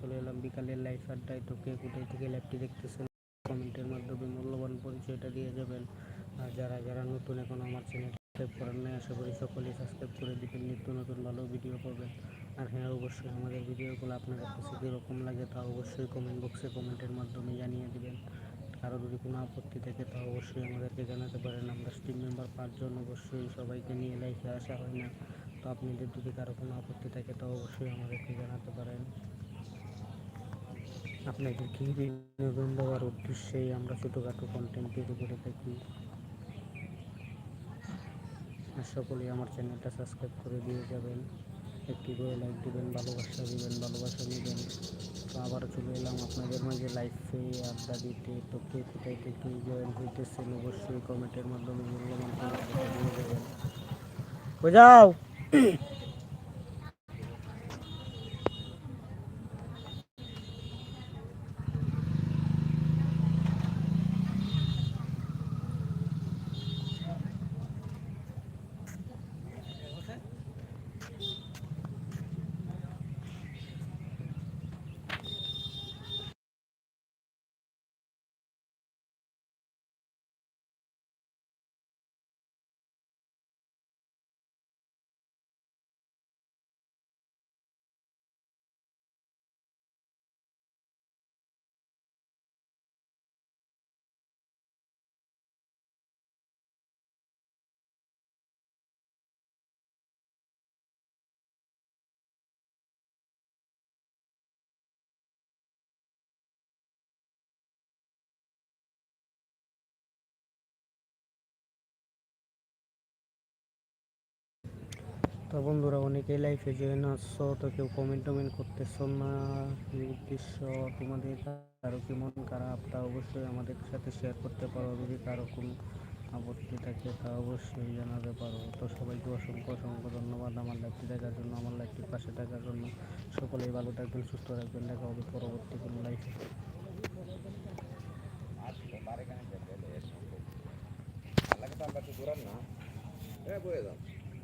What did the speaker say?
চলে এলাম। বিকালের লাইফ আড্ডায় তো কে কোথায় থেকে লাইভটি দেখতেছেন? কমেন্টের মাধ্যমে মূল্যবান পরিচয়টা দিয়ে যাবেন। আর যারা যারা নতুন এখন আমার চ্যানেল সাবস্ক্রাইব করেন না আশা করি সকলেই সাবস্ক্রাইব করে দিবেন। নিত্য নতুন ভালো ভিডিও পাবেন। আর হ্যাঁ অবশ্যই আমাদের ভিডিওগুলো আপনাদের কাছে কীরকম লাগে তা অবশ্যই কমেন্ট বক্সে কমেন্টের মাধ্যমে জানিয়ে দেবেন। কারও যদি কোনো আপত্তি থাকে তা অবশ্যই আমাদেরকে জানাতে পারেন। আমরা টিম মেম্বার পাঁচজন, অবশ্যই সবাইকে নিয়ে লাইফে আসা হয় না। তো আপনাদের যদি কারও কোনো আপত্তি থাকে তা অবশ্যই আমাদেরকে জানাতে পারেন। আপনাদেরকে বিনোদন দেওয়ার উদ্দেশ্যেই আমরা ছোটোখাটো কন্টেন্ট তৈরি করে থাকি। সকলেই আমার চ্যানেলটা সাবস্ক্রাইব করে দিয়ে যাবেন। একটি করে লাইক দিবেন, ভালোবাসা দেবেন, ভালোবাসা নেবেন। তো আবার চলে এলাম আপনাদের মাঝে লাইফে আড্ডা দিতে। তো কে কোথায় থেকে জয়েন হইতেছেন অবশ্যই কমেন্টের মাধ্যমে মূল্যবান বোঝাও! তো বন্ধুরা, অনেকেই লাইফে জয়েন আসছো, তো কেউ কমেন্ট টমেন্ট করতেছো না। নির্দিষ্ট তোমাদের, কারও কি মন খারাপ, তা অবশ্যই আমাদের সাথে শেয়ার করতে পারো। যদি কারও কোনো আপত্তি থাকে, তা অবশ্যই জানাতে পারো। তো সবাইকে অসংখ্য অসংখ্য ধন্যবাদ আমার লাইফটি দেখার জন্য, আমার লাইফটির পাশে থাকার জন্য। সকলেই ভালো থাকবেন, সুস্থ থাকবেন। দেখা হবে পরবর্তী কোনো লাইফে